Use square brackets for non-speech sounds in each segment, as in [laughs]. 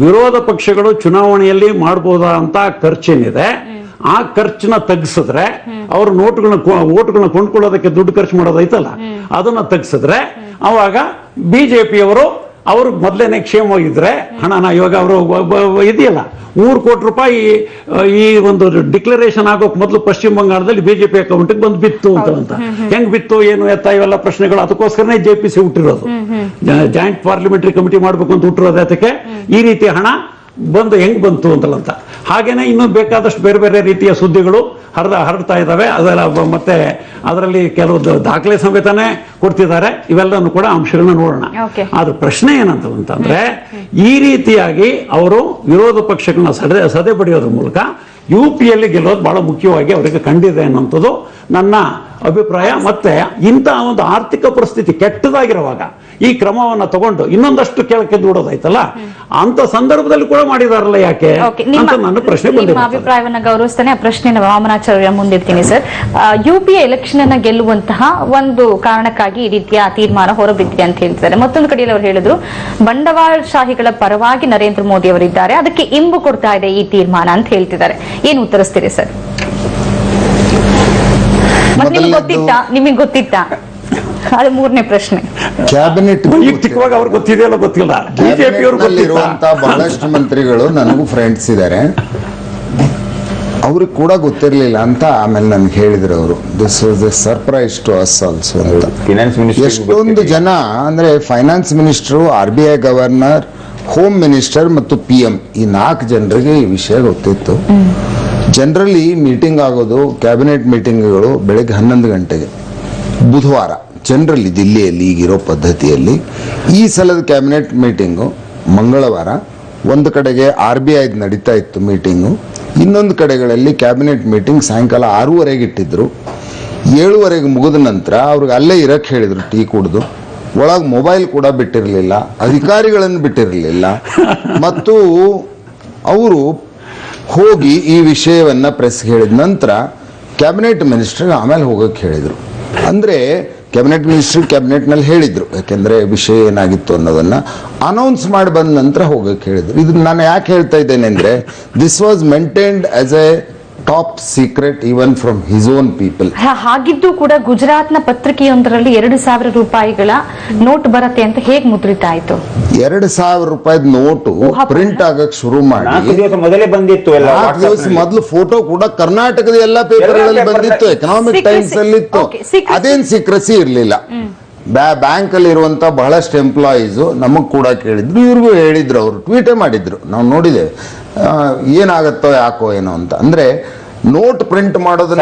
ವಿರೋಧ ಪಕ್ಷಗಳು ಚುನಾವಣೆಯಲ್ಲಿ ಮಾಡಬಹುದಂತ ಖರ್ಚೇನಿದೆ. ಆ ಖರ್ಚನ್ನ ತಗ್ಸಿದ್ರೆ ಅವ್ರ ನೋಟ್ಗಳನ್ನ ಓಟ್ಗಳನ್ನ ಕೊಂಡ್ಕೊಳ್ಳೋದಕ್ಕೆ ದುಡ್ಡು ಖರ್ಚು ಮಾಡೋದೈತಲ್ಲ ಅದನ್ನ ತಗ್ಸಿದ್ರೆ ಅವಾಗ ಬಿಜೆಪಿಯವರು ಅವರು ಮೊದಲೇನೆ ಕ್ಷೇಮವಾಗಿದ್ರೆ ಹಣನ ಇವಾಗ ಅವರು ಇದೆಯಲ್ಲ ಮೂರು ಕೋಟಿ ರೂಪಾಯಿ ಈ ಒಂದು ಡಿಕ್ಲರೇಷನ್ ಆಗೋಕ್ ಮೊದಲು ಪಶ್ಚಿಮ ಬಂಗಾಳದಲ್ಲಿ ಬಿಜೆಪಿ ಅಕೌಂಟ್ಗೆ ಬಂದು ಬಿತ್ತು ಅಂತ ಅಂತ. ಹೆಂಗ್ ಬಿತ್ತು ಏನು ಎತ್ತ ಇವೆಲ್ಲ ಪ್ರಶ್ನೆಗಳು ಅದಕ್ಕೋಸ್ಕರನೇ ಜೆ ಪಿ ಸಿ ಹುಟ್ಟಿರೋದು. ಜಾಯಿಂಟ್ ಪಾರ್ಲಿಮೆಂಟರಿ ಕಮಿಟಿ ಮಾಡ್ಬೇಕು ಅಂತ ಹುಟ್ಟಿರೋದು ಅದಕ್ಕೆ. ಈ ರೀತಿ ಹಣ ಬಂದು ಹೆಂಗ್ ಬಂತು ಅಂತಲಂತ. ಹಾಗೇನೆ ಇನ್ನೂ ಬೇಕಾದಷ್ಟು ಬೇರೆ ಬೇರೆ ರೀತಿಯ ಸುದ್ದಿಗಳು ಹರಿದ ಹರಡ್ತಾ ಇದ್ದಾವೆ. ಅದರ ಮತ್ತೆ ಅದರಲ್ಲಿ ಕೆಲವು ದಾಖಲೆ ಸಮೇತನೇ ಕೊಡ್ತಿದ್ದಾರೆ. ಇವೆಲ್ಲನೂ ಕೂಡ ಅಂಶಗಳನ್ನ ನೋಡೋಣ. ಆದ್ರೆ ಪ್ರಶ್ನೆ ಏನಂತಂದ್ರೆ ಈ ರೀತಿಯಾಗಿ ಅವರು ವಿರೋಧ ಪಕ್ಷಗಳನ್ನ ಸದೆ ಸದೆ ಬಡಿಯೋದ್ರ ಮೂಲಕ ಯು ಪಿಯಲ್ಲಿ ಗೆಲ್ಲೋದು ಬಹಳ ಮುಖ್ಯವಾಗಿ ಅವರಿಗೆ ಕಂಡಿದೆ ಅನ್ನೋಂಥದ್ದು ನನ್ನ ಅಭಿಪ್ರಾಯ. ಮತ್ತೆ ಇಂತಹ ಒಂದು ಆರ್ಥಿಕ ಪರಿಸ್ಥಿತಿ ಕೆಟ್ಟದಾಗಿರುವಾಗ ಈ ಕ್ರಮವನ್ನ ತಗೊಂಡು ಇನ್ನೊಂದಷ್ಟು ಕೆಳಕ್ಕೆ ದೂಡೋದಾಯ್ತಲ್ಲ ಅಂತ ಸಂದರ್ಭದಲ್ಲಿ ಕೂಡ ಮಾಡಿದಾರಲ್ಲ ಯಾಕೆ? ಅಂತ ನನ್ನ ಪ್ರಶ್ನೆ ನಿಮ್ಮ ಬಂದಿದೆ ಅಭಿಪ್ರಾಯವನ್ನ ಗೌರವಿಸ್ತಾನೆ. ಆ ಪ್ರಶ್ನೆ Vamanacharya ಮುಂದಿರ್ತೀನಿ sir. U P A election ಅನ್ನ ಗೆಲ್ಲುವಂತಹ ಒಂದು ಕಾರಣಕ್ಕಾಗಿ ಈ ರೀತಿಯ ತೀರ್ಮಾನ ಹೊರಬಿದ್ದಿದೆ ಅಂತ ಹೇಳ್ತಾರೆ ಮತ್ತೊಂದು ಕಡೆಯಲ್ಲಿ ಅವರು ಹೇಳಿದ್ರು ಬಂಡವಾಳಶಾಹಿಗಳ ಪರವಾಗಿ ನರೇಂದ್ರ ಮೋದಿ ಅವರಿದ್ದಾರೆ. ಅದಕ್ಕೆ ಇಂಬು ಕೊಡ್ತಾ ಇದೆ ಈ ತೀರ್ಮಾನ ಅಂತ ಹೇಳ್ತಿದ್ದಾರೆ. ಏನು ಉತ್ತರಿಸ್ತೀರಿ ಸರ್? ಮತ್ತೆ ನಿಮ್ಗೆ ಗೊತ್ತಿತ್ತಾ? ನಿಮಗೆ ಗೊತ್ತಿತ್ತಾ? ಅದು ಮೂರನೇ ಪ್ರಶ್ನೆ. ಕ್ಯಾಬಿನೆಟ್ ವೈಯಕ್ತಿಕವಾಗಿ ಅವ್ರಿಗೆ ಗೊತ್ತಿದೆಯಲ್ಲ ಗೊತ್ತಿಲ್ಲ. ಬಿಜೆಪಿ ಅವರು ಗೊತ್ತಿಲ್ಲ. ಇರುವಂತ ಬಹಳಷ್ಟು ಮಂತ್ರಿಗಳು ನನಗೂ ಫ್ರೆಂಡ್ಸ್ ಇದ್ದಾರೆ ಅವ್ರಿಗೆ ಕೂಡ ಗೊತ್ತಿರಲಿಲ್ಲ ಅಂತ ಆಮೇಲೆ ನನ್ಗೆ ಹೇಳಿದ್ರು ಅವರು. This was a surprise to us also ಅಂತ. ಫಿನಾನ್ಸ್ ಮಿನಿಸ್ಟರ್ ಎಷ್ಟೊಂದು ಜನ ಅಂದ್ರೆ finance minister R B I governor home minister ಮತ್ತು ಪಿ ಎಂ ಈ ನಾಲ್ಕು ಜನರಿಗೆ ಈ ವಿಷಯ ಗೊತ್ತಿತ್ತು. ಜನರಲಿ ಮೀಟಿಂಗ್ ಆಗೋದು ಕ್ಯಾಬಿನೆಟ್ ಮೀಟಿಂಗ್ಗಳು ಬೆಳಗ್ಗೆ ಹನ್ನೊಂದು ಗಂಟೆಗೆ ಬುಧವಾರ. ಜನರಲಿ ದಿಲ್ಲಿಯಲ್ಲಿ ಈಗಿರೋ ಪದ್ಧತಿಯಲ್ಲಿ ಈ ಸಲದ ಕ್ಯಾಬಿನೆಟ್ ಮೀಟಿಂಗು ಮಂಗಳವಾರ ಒಂದು ಕಡೆಗೆ ಆರ್ ಬಿ ಐದು ನಡೀತಾ ಇತ್ತು ಮೀಟಿಂಗು ಇನ್ನೊಂದು ಕಡೆಗಳಲ್ಲಿ ಕ್ಯಾಬಿನೆಟ್ ಮೀಟಿಂಗ್ ಸಾಯಂಕಾಲ ಆರೂವರೆಗೆ ಇಟ್ಟಿದ್ರು. ಏಳುವರೆಗೆ ಮುಗಿದ ನಂತರ ಅವ್ರಿಗೆ ಅಲ್ಲೇ ಇರಕ್ಕೆ ಹೇಳಿದರು ಟೀ ಕುಡಿದು. ಒಳಗೆ ಮೊಬೈಲ್ ಕೂಡ ಬಿಟ್ಟಿರಲಿಲ್ಲ, ಅಧಿಕಾರಿಗಳನ್ನು ಬಿಟ್ಟಿರಲಿಲ್ಲ. ಮತ್ತು ಅವರು ಹೋಗಿ ಈ ವಿಷಯವನ್ನು ಪ್ರೆಸ್ ಹೇಳಿದ ನಂತರ ಕ್ಯಾಬಿನೆಟ್ ಮಿನಿಸ್ಟರ್ ಆಮೇಲೆ ಹೋಗೋಕ್ಕೆ ಹೇಳಿದರು. ಅಂದರೆ ಕ್ಯಾಬಿನೆಟ್ ಮಿನಿಸ್ಟ್ರಿ ಕ್ಯಾಬಿನೆಟ್ನಲ್ಲಿ ಹೇಳಿದ್ರು. ಯಾಕೆಂದರೆ ವಿಷಯ ಏನಾಗಿತ್ತು ಅನ್ನೋದನ್ನು ಅನೌನ್ಸ್ ಮಾಡಿ ಬಂದ ನಂತರ ಹೋಗಕ್ಕೆ ಹೇಳಿದರು. ಇದನ್ನು ನಾನು ಯಾಕೆ ಹೇಳ್ತಾ ಇದ್ದೇನೆ ಅಂದರೆ this was maintained as a top secret even from his own people ಹಾ- ಹಾಗಿದ್ದು ಕೂಡ ಗುಜರಾತ್ನ ಪತ್ರಿಕೆಯೊಂದರಲ್ಲಿ ಎರಡು ಸಾವಿರ ರೂಪಾಯಿಗಳ ನೋಟ್ ಬರುತ್ತೆ ಅಂತ ಹೇಗ್ ಮುದ್ರಿತ ಆಯ್ತು ಎರಡು ಸಾವಿರ ರೂಪಾಯಿ ನೋಟು ಪ್ರಿಂಟ್ ಆಗಕ್ ಶುರು ನಾಲ್ಕು ಮಾಡಿ ದಿವಸ ಮೊದಲೇ ಬಂದಿತ್ತು ಎಲ್ಲ ನಾಲ್ಕು ದಿವಸ ಮೊದಲು ಫೋಟೋ ಕೂಡ ಕರ್ನಾಟಕದ ಎಲ್ಲಾ ಪೇಪರ್ಗಳಲ್ಲಿ ಬಂದಿತ್ತು. ಎಕನಾಮಿಕ್. ಟೈಮ್ಸ್ ಅಲ್ಲಿ ಇತ್ತು ಅದೇನ್ ಸೀಕ್ರೆಸಿ ಇರ್ಲಿಲ್ಲ. ಬ್ಯಾಂಕ್ ಅಲ್ಲಿ ಇರುವಂತ ಬಹಳಷ್ಟು ಎಂಪ್ಲಾಯೀಸ್ ನಮಗ್ ಕೂಡ ಕೇಳಿದ್ರು. ಇವ್ರಿಗೂ ಹೇಳಿದ್ರು ಅವರು. ಟ್ವೀಟೇ ಮಾಡಿದ್ರು. ನಾವು ನೋಡಿದೆ ಏನಾಗತ್ತೋ ಯಾಕೋ ಏನೋ ಅಂತ. ಅಂದ್ರೆ ನೋಟ್ ಪ್ರಿಂಟ್ ಮಾಡೋದನ್ನ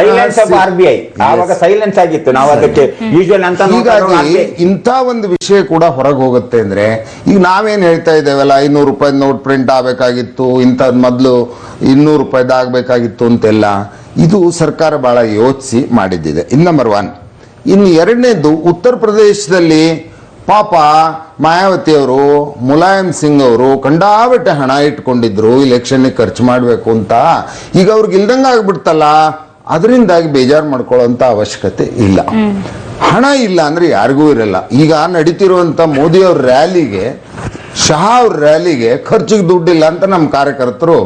ಸೈಲೆನ್ಸ್ ಆಗಿತ್ತು. ನಾವು ಅದಕ್ಕೆ ಅಂತ ಹೀಗಾಗಿ ಇಂಥ ಒಂದು ವಿಷಯ ಕೂಡ ಹೊರಗೆ ಹೋಗುತ್ತೆ ಅಂದ್ರೆ ಈಗ ನಾವೇನ್ ಹೇಳ್ತಾ ಇದ್ದೇವಲ್ಲ ಐನೂರು ರೂಪಾಯಿ ನೋಟ್ ಪ್ರಿಂಟ್ ಆಗಬೇಕಾಗಿತ್ತು ಇಂಥದ್ ಮೊದಲು ಇನ್ನೂರು ರೂಪಾಯಿದ ಆಗಬೇಕಾಗಿತ್ತು ಅಂತೆಲ್ಲ. ಇದು ಸರ್ಕಾರ ಬಹಳ ಯೋಚಿಸಿ ಮಾಡಿದ್ದಿದೆ. ಇನ್ ನಂಬರ್ ಒನ್ ಇನ್ನು ಎರಡನೇದು ಉತ್ತರ ಪ್ರದೇಶದಲ್ಲಿ ಪಾಪ ಮಾಯಾವತಿಯವರು, ಮುಲಾಯಂ ಸಿಂಗ್ ಅವರು ಕಂಡಾಬಟ್ಟೆ ಹಣ ಇಟ್ಕೊಂಡಿದ್ರು ಇಲೆಕ್ಷನ್ಗೆ ಖರ್ಚು ಮಾಡಬೇಕು ಅಂತ. ಈಗ ಅವ್ರಿಗೆ ಇಲ್ದಂಗೆ ಆಗ್ಬಿಡ್ತಲ್ಲ, ಅದರಿಂದಾಗಿ ಬೇಜಾರು ಮಾಡ್ಕೊಳ್ಳೋಂಥ ಅವಶ್ಯಕತೆ ಇಲ್ಲ. ಹಣ ಇಲ್ಲ ಅಂದ್ರೆ ಯಾರಿಗೂ ಇರಲ್ಲ. ಈಗ ನಡೀತಿರುವಂತ ಮೋದಿ ಅವ್ರ ರ್ಯಾಲಿಗೆ ಶಹ ಅವ್ರ ರ್ಯಾಲಿಗೆ ಖರ್ಚಿಗೆ ದುಡ್ಡಿಲ್ಲ ಅಂತ ನಮ್ಮ ಕಾರ್ಯಕರ್ತರು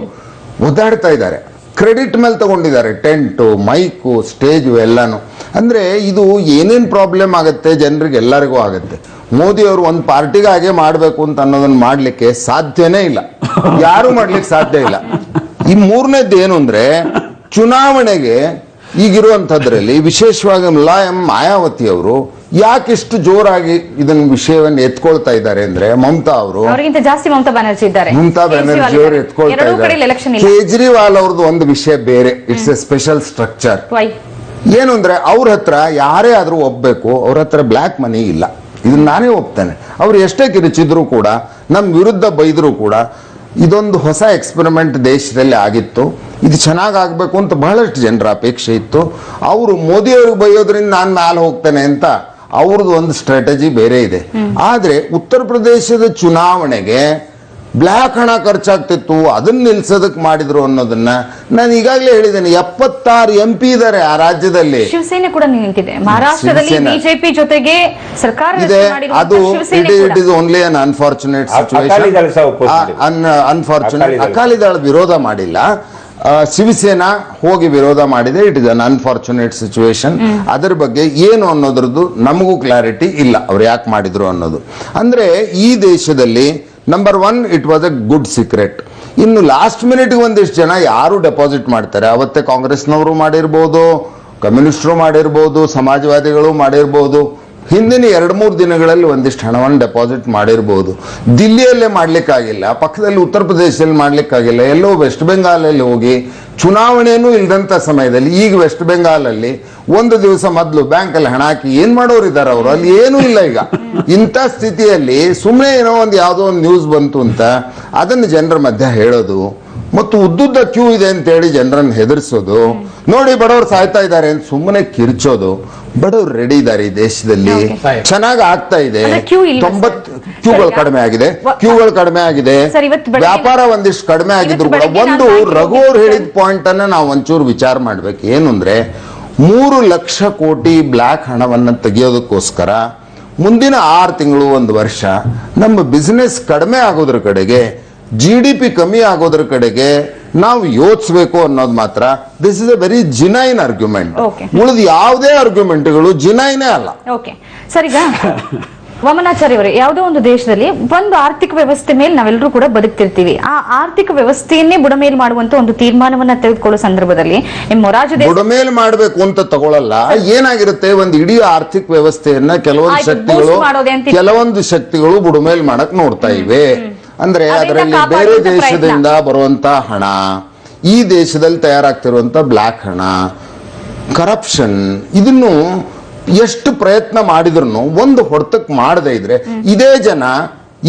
ಒದ್ದಾಡ್ತಾ ಇದ್ದಾರೆ. ಕ್ರೆಡಿಟ್ ಮೇಲೆ ತಗೊಂಡಿದ್ದಾರೆ, ಟೆಂಟು, ಮೈಕು, ಸ್ಟೇಜು ಎಲ್ಲಾನು. ಅಂದ್ರೆ ಇದು ಏನೇನ್ ಪ್ರಾಬ್ಲಮ್ ಆಗುತ್ತೆ? ಜನರಿಗೆ ಎಲ್ಲರಿಗೂ ಆಗುತ್ತೆ. ಮೋದಿ ಅವರು ಒಂದು ಪಾರ್ಟಿಗೆ ಹಾಗೆ ಮಾಡಬೇಕು ಅಂತ ಅನ್ನೋದನ್ನ ಮಾಡಲಿಕ್ಕೆ ಸಾಧ್ಯನೇ ಇಲ್ಲ. ಯಾರು ಮಾಡ್ಲಿಕ್ಕೆ ಸಾಧ್ಯ ಇಲ್ಲ. ಈ ಮೂರನೇದ್ದು ಏನು ಅಂದ್ರೆ ಚುನಾವಣೆಗೆ ಈಗಿರುವಂಥದ್ರಲ್ಲಿ ವಿಶೇಷವಾಗಿ ಮುಲಾಯಂ ಮಾಯಾವತಿ ಅವರು ಯಾಕಿಷ್ಟು ಜೋರಾಗಿ ಇದನ್ನ ವಿಷಯವನ್ನು ಎತ್ಕೊಳ್ತಾ ಇದ್ದಾರೆ ಅಂದ್ರೆ ಮಮತಾ ಅವರು ಜಾಸ್ತಿ ಮಮತಾ ಬ್ಯಾನರ್ಜಿ ಇದ್ದಾರೆ. ಮಮತಾ ಬ್ಯಾನರ್ಜಿ ಅವರು ಎತ್ಕೊಳ್ತಾ ಇದ್ದಾರೆ. ಕೇಜ್ರಿವಾಲ್ ಅವ್ರದ್ದು ಒಂದು ವಿಷಯ ಬೇರೆ. ಇಟ್ಸ್ ಎ ಸ್ಪೆಷಲ್ ಸ್ಟ್ರಕ್ಚರ್ ಏನು ಅಂದರೆ ಅವ್ರ ಹತ್ರ ಯಾರೇ ಆದರೂ ಒಪ್ಪಬೇಕು ಅವ್ರ ಹತ್ರ ಬ್ಲ್ಯಾಕ್ ಮನಿ ಇಲ್ಲ. ಇದನ್ನ ನಾನೇ ಒಪ್ತೇನೆ. ಅವ್ರು ಎಷ್ಟೇ ಕಿರುಚಿದ್ರು ಕೂಡ ನಮ್ಮ ವಿರುದ್ಧ ಬೈದರೂ ಕೂಡ ಇದೊಂದು ಹೊಸ ಎಕ್ಸ್ಪೆರಿಮೆಂಟ್ ದೇಶದಲ್ಲಿ ಆಗಿತ್ತು. ಇದು ಚೆನ್ನಾಗಿ ಆಗಬೇಕು ಅಂತ ಬಹಳಷ್ಟು ಜನರ ಅಪೇಕ್ಷೆ ಇತ್ತು. ಅವರು ಮೋದಿಯವ್ರಿಗೆ ಬೈಯೋದ್ರಿಂದ ನಾನು ಮ್ಯಾಲೆ ಹೋಗ್ತೇನೆ ಅಂತ ಅವ್ರದ್ದು ಒಂದು ಸ್ಟ್ರಾಟಜಿ ಬೇರೆ ಇದೆ. ಆದರೆ ಉತ್ತರ ಪ್ರದೇಶದ ಚುನಾವಣೆಗೆ ಬ್ಲ್ಯಾಕ್ ಹಣ ಖರ್ಚಾಗ್ತಿತ್ತು ಅದನ್ನ ನಿಲ್ಸೋದಕ್ಕೆ ಮಾಡಿದ್ರು ಅನ್ನೋದನ್ನ ನಾನು ಈಗಾಗಲೇ ಹೇಳಿದ್ದೇನೆ ಎಪ್ಪತ್ತಾರು ಎಂ ಪಿ ಇದ್ದಾರೆ ಆ ರಾಜ್ಯದಲ್ಲಿ. ಶಿವಸೇನೆ ಕೂಡ ನಿಂತಿದೆ. ಮಹಾರಾಷ್ಟ್ರದಲ್ಲಿ ಬಿಜೆಪಿ ಜೊತೆಗೆ ಸರ್ಕಾರ ಇದೆ ಅದು Shivsena it. Is only an unfortunate Akali Dal. ವಿರೋಧ ಮಾಡಿಲ್ಲ. ಶಿವಸೇನಾ ಹೋಗಿ ವಿರೋಧ ಮಾಡಿದೆ. It is an unfortunate situation ಅದರ ಬಗ್ಗೆ ಏನು ಅನ್ನೋದ್ರದ್ದು ನಮಗೂ ಕ್ಲಾರಿಟಿ ಇಲ್ಲ. ಅವ್ರು ಯಾಕೆ ಮಾಡಿದ್ರು ಅನ್ನೋದು. ಅಂದ್ರೆ ಈ ದೇಶದಲ್ಲಿ number one it was a good secret ಇನ್ನು ಲಾಸ್ಟ್ ಮಿನಿಟ್ ಒಂದಿಷ್ಟು ಜನ ಯಾರು ಡೆಪಾಸಿಟ್ ಮಾಡ್ತಾರೆ? ಅವತ್ತೇ ಕಾಂಗ್ರೆಸ್ನವರು ಮಾಡಿರ್ಬೋದು, ಕಮ್ಯುನಿಸ್ಟ್ರು ಮಾಡಿರ್ಬೋದು, ಸಮಾಜವಾದಿಗಳು ಮಾಡಿರ್ಬೋದು. ಹಿಂದಿನ ಎರಡು ಮೂರು ದಿನಗಳಲ್ಲಿ ಒಂದಿಷ್ಟು ಹಣವನ್ನು ಡೆಪಾಸಿಟ್ ಮಾಡಿರ್ಬೋದು. ದಿಲ್ಲಿಯಲ್ಲೇ ಮಾಡಲಿಕ್ಕಾಗಿಲ್ಲ, ಪಕ್ಕದಲ್ಲಿ ಉತ್ತರ ಪ್ರದೇಶದಲ್ಲಿ ಮಾಡಲಿಕ್ಕಾಗಿಲ್ಲ, ಎಲ್ಲೋ ವೆಸ್ಟ್ ಬೆಂಗಾಲಲ್ಲಿ ಹೋಗಿ ಚುನಾವಣೆಯೂ ಇಲ್ಲದಂಥ ಸಮಯದಲ್ಲಿ ಈಗ ವೆಸ್ಟ್ ಬೆಂಗಾಲಲ್ಲಿ ಒಂದು ದಿವಸ ಮೊದಲು ಬ್ಯಾಂಕಲ್ಲಿ ಹಣ ಹಾಕಿ ಏನ್ ಮಾಡೋರು ಇದ್ದಾರೆ ಅವರು? ಅಲ್ಲಿ ಏನೂ ಇಲ್ಲ ಈಗ. ಇಂಥ ಸ್ಥಿತಿಯಲ್ಲಿ ಸುಮ್ಮನೆ ಏನೋ ಒಂದು ಯಾವುದೋ ಒಂದು ನ್ಯೂಸ್ ಬಂತು ಅಂತ ಅದನ್ನು ಜನರ ಮಧ್ಯ ಹೇಳೋದು ಮತ್ತು ಉದ್ದುದ್ದ ಕ್ಯೂ ಇದೆ ಅಂತ ಹೇಳಿ ಜನರನ್ನು ಹೆದರಿಸೋದು. ನೋಡಿ ಬಡವರು ಸಾಯ್ತಾ ಇದ್ದಾರೆ ಅಂತ ಸುಮ್ಮನೆ ಕಿರ್ಚೋದು. ಬಡವರು ರೆಡಿ ಇದ್ದಾರೆ ಈ ದೇಶದಲ್ಲಿ. ಚೆನ್ನಾಗಿ ಆಗ್ತಾ ಇದೆ? ಕ್ಯೂಗಳು ಕಡಿಮೆ ಆಗಿದೆ. ಕ್ಯೂಗಳು ಕಡಿಮೆ ಆಗಿದೆ. ಸರ್, ಇವತ್ತು ವ್ಯಾಪಾರ ಒಂದಿಷ್ಟು ಕಡಿಮೆ ಆಗಿದ್ರು ಕೂಡ. ಒಂದು ರಘು ಅವ್ರು ಹೇಳಿದ ಪಾಯಿಂಟ್ ಅನ್ನ ನಾವು ಒಂಚೂರು ವಿಚಾರ ಮಾಡ್ಬೇಕು. ಏನು ಅಂದ್ರೆ ಮೂರು ಲಕ್ಷ ಕೋಟಿ ಬ್ಲ್ಯಾಕ್ ಹಣವನ್ನು ತೆಗೆಯೋದಕ್ಕೋಸ್ಕರ ಮುಂದಿನ ಆರು ತಿಂಗಳು ಒಂದು ವರ್ಷ ನಮ್ಮ ಬಿಸ್ನೆಸ್ ಕಡಿಮೆ ಆಗೋದ್ರ ಕಡೆಗೆ ಜಿ ಡಿ ಪಿ ಕಮ್ಮಿ ಆಗೋದ್ರ ಕಡೆಗೆ ನಾವು ಯೋಚಿಸ್ಬೇಕು ಅನ್ನೋದು ಮಾತ್ರ. This is a very genuine argument. ಉಳಿದ ಯಾವುದೇ ಆರ್ಗ್ಯುಮೆಂಟ್ಗಳು ಜಿನೈನೇ ಅಲ್ಲ. ಓಕೆ ಸರ್ ಈಗ ವಾಮನಾಚಾರ್ಯ ಅವರೇ ಯಾವುದೋ ಒಂದು ದೇಶದಲ್ಲಿ ಒಂದು ಆರ್ಥಿಕ ವ್ಯವಸ್ಥೆ ಮೇಲೆ ನಾವೆಲ್ಲರೂ ಕೂಡ ಬದುಕ್ತಿರ್ತೀವಿ. ಆ ಆರ್ಥಿಕ ವ್ಯವಸ್ಥೆಯನ್ನೇ ಬುಡಮೇಲ್ ಮಾಡುವಂತ ಒಂದು ತೀರ್ಮಾನವನ್ನ ತೆಗೆದುಕೊಳ್ಳೋ ಸಂದರ್ಭದಲ್ಲಿ ನಿಮ್ಮ ಬುಡಮೇಲ್ ಮಾಡಬೇಕು ಅಂತ ತಗೊಳಲ್ಲ. ಏನಾಗಿರುತ್ತೆ? ಒಂದು ಇಡೀ ಆರ್ಥಿಕ ವ್ಯವಸ್ಥೆಯನ್ನ ಕೆಲವೊಂದು ಶಕ್ತಿಗಳು ಕೆಲವೊಂದು ಶಕ್ತಿಗಳು ಬುಡಮೇಲ್ ಮಾಡಕ್ ನೋಡ್ತಾ ಇವೆ. ಅಂದ್ರೆ ಅದರಲ್ಲಿ ಬೇರೆ ದೇಶದಿಂದ ಬರುವಂತ ಹಣ ಈ ದೇಶದಲ್ಲಿ ತಯಾರಾಗ್ತಿರುವಂತ ಬ್ಲಾಕ್ ಹಣ ಕರಪ್ಷನ್ ಇದನ್ನು ಎಷ್ಟು ಪ್ರಯತ್ನ ಮಾಡಿದ್ರು ಒಂದು ಹೊಡೆತಕ್ಕೆ ಮಾಡದೇ ಇದ್ರೆ ಇದೇ ಜನ